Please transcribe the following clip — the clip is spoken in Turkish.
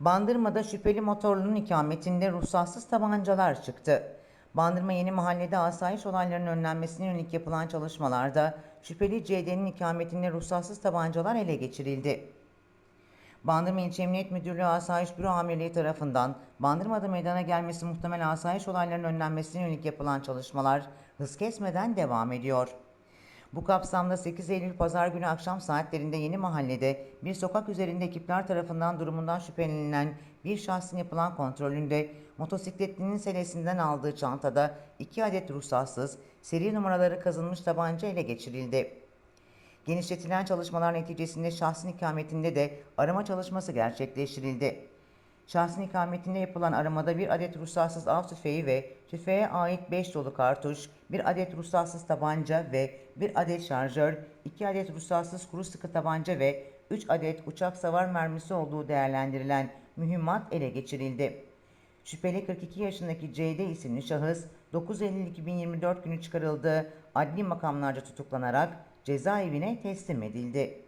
Bandırma'da şüpheli motorlunun ikametinde ruhsatsız tabancalar çıktı. Bandırma Yeni Mahalle'de asayiş olaylarının önlenmesine yönelik yapılan çalışmalarda şüpheli CD'nin ikametinde ruhsatsız tabancalar ele geçirildi. Bandırma İlçe Emniyet Müdürlüğü Asayiş Büro Amirliği tarafından Bandırma'da meydana gelmesi muhtemel asayiş olaylarının önlenmesine yönelik yapılan çalışmalar hız kesmeden devam ediyor. Bu kapsamda 8 Eylül Pazar günü akşam saatlerinde Yeni Mahalle'de bir sokak üzerinde ekipler tarafından durumundan şüphelenilen bir şahsın yapılan kontrolünde motosikletlinin selesinden aldığı çantada 2 adet ruhsatsız, seri numaraları kazınmış tabanca ele geçirildi. Genişletilen çalışmalar neticesinde şahsın ikametinde de arama çalışması gerçekleştirildi. Şahsın ikametinde yapılan aramada bir adet ruhsatsız av tüfeği ve tüfeğe ait 5 dolu kartuş, bir adet ruhsatsız tabanca ve bir adet şarjör, 2 adet ruhsatsız kuru sıkı tabanca ve 3 adet uçak savar mermisi olduğu değerlendirilen mühimmat ele geçirildi. Şüpheli 42 yaşındaki CD isimli şahıs 9 Eylül 2024 günü çıkarıldığı adli makamlarca tutuklanarak cezaevine teslim edildi.